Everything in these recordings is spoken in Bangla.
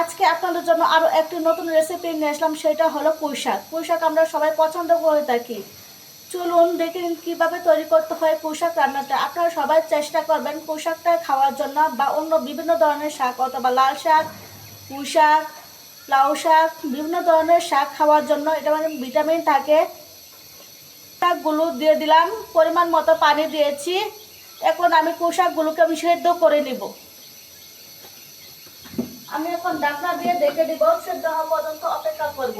আজকে আপনাদের জন্য আরও একটি নতুন রেসিপি নিয়ে আসলাম, সেটা হলো পুঁই শাক পুঁই শাক আমরা সবাই পছন্দ করে থাকি। চলুন দেখে নিন কীভাবে তৈরি করতে হয় পুঁই শাক রান্নাটা। আপনারা সবাই চেষ্টা করবেন পুঁই শাকটা খাওয়ার জন্য বা অন্য বিভিন্ন ধরনের শাক, অথবা লাল শাক পুঁই শাক লাউ শাক, বিভিন্ন ধরনের শাক খাওয়ার জন্য এটা মানে ভিটামিন থাকে। শাকগুলো দিয়ে দিলাম, পরিমাণ মতো পানি দিয়েছি। এখন আমি পোশাকগুলোকে আমি সেদ্ধ করে নিব। আমি এখন ঢাকনা দিয়ে দেখে দিব, সেদ্ধ হওয়া পর্যন্ত অপেক্ষা করব।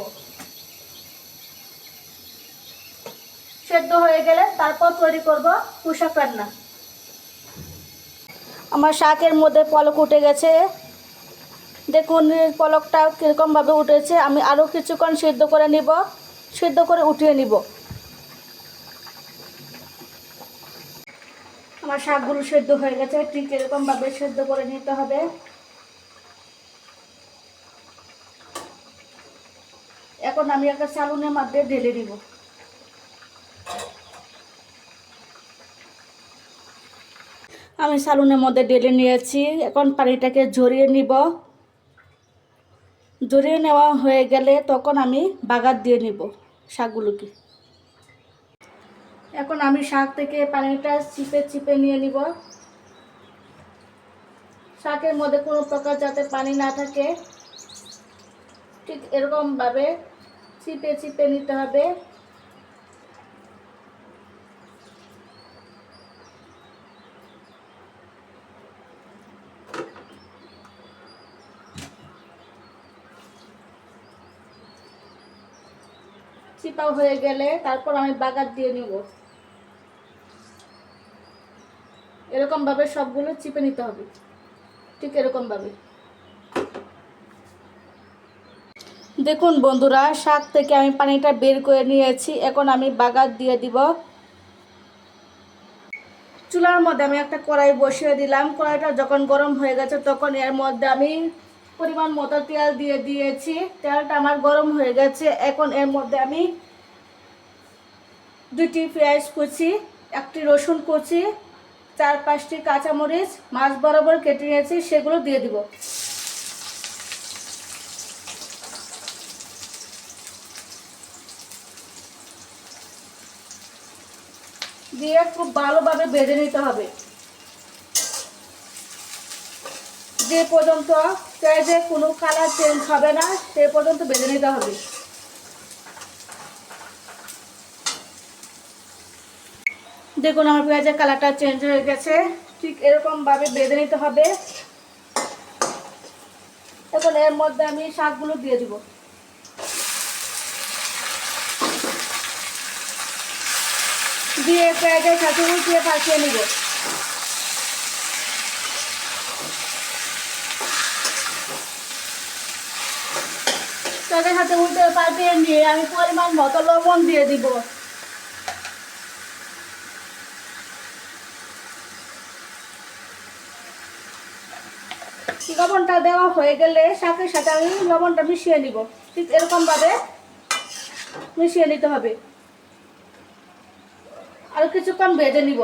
সেদ্ধ হয়ে গেলে তারপর তৈরি করব পোশাক রান্না। আমার শাকের মধ্যে পলক উঠে গেছে। দেখুন, পলকটা কীরকমভাবে উঠেছে। আমি আরও কিছুক্ষণ সেদ্ধ করে নিব, সেদ্ধ করে উঠিয়ে নিব। আমার শাকগুলো সেদ্ধ হয়ে গেছে। ঠিক এরকমভাবে সেদ্ধ করে নিতে হবে। এখন আমি একটা চালুনের মধ্যে ঢেলে দিব। আমি সালুনের মধ্যে ঢেলে নিয়েছি। এখন পানিটাকে ঝরিয়ে নিব। ঝরিয়ে নেওয়া হয়ে গেলে তখন আমি বাগার দিয়ে নিব শাকগুলোকে। এখন আমি শাক থেকে পানিটা চিপে চিপে নিয়ে নিব। শাকের মধ্যে কোনো প্রকার যাতে পানি না থাকে। ঠিক এরকমভাবে চিপে চিপে নিতে হবে। চিপাও হয়ে গেলে তারপর আমি বাগার দিয়ে নিব। এরকমভাবে সবগুলো চিপে নিতে হবে। ঠিক এরকমভাবে। দেখুন বন্ধুরা, শাক থেকে আমি পানিটা বের করে নিয়েছি। এখন আমি বাগার দিয়ে দিব। চুলার মধ্যে আমি একটা কড়াই বসিয়ে দিলাম। কড়াইটা যখন গরম হয়ে গেছে তখন এর মধ্যে আমি পরিমাণ মতো তেল দিয়ে দিয়েছি। তেলটা আমার গরম হয়ে গেছে। এখন এর মধ্যে আমি দুটি পেঁয়াজ কুচি, একটি রসুন কুচি, চার পাঁচটি কাঁচামরিচ, মাছ বরাবর কেটে নিয়েছি, সেগুলো দিয়ে দিব। দিয়ে খুব ভালোভাবে বেঁধে নিতে হবে। যে পর্যন্ত পেঁয়াজে কোনো কালার চেঞ্জ হবে না, সে পর্যন্ত বেঁধে নিতে হবে। দেখুন, আমার পেঁয়াজের কালারটা চেঞ্জ হয়ে গেছে। ঠিক এরকমভাবে বেঁধে নিতে হবে। এখন এর মধ্যে আমি শাকগুলো দিয়ে দিব। দিয়ে পেঁয়াজের সাথে উল্টিয়ে পাঠিয়ে নিব। সাথে উল্টে পাঠিয়ে নিয়ে আমি পরিমাণ মতো লবণ দিয়ে দিব। লবণটা দেওয়া হয়ে গেলে শাকের সাথে আমি লবণটা মিশিয়ে নিব। ঠিক এরকমভাবে মিশিয়ে নিতে হবে। আর কিছুক্ষণ ভেজে নিব।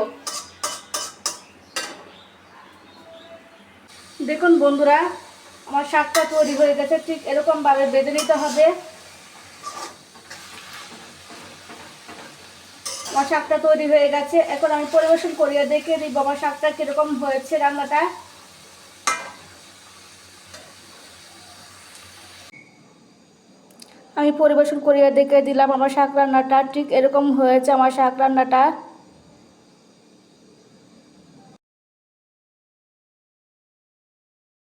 দেখুন বন্ধুরা, আমার শাকটা তৈরি হয়ে গেছে, ঠিক এরকমভাবে বেঁধে নিতে হবে। আমার শাকটা তৈরি হয়ে গেছে। এখন আমি পরিবেশন করিয়ে দেখে দিব আমার শাকটা কীরকম হয়েছে রান্নাটা। আমি পরিবেশন করিয়া দেখে দিলাম আমার শাক রান্নাটা ঠিক এরকম হয়েছে আমার শাক রান্নাটা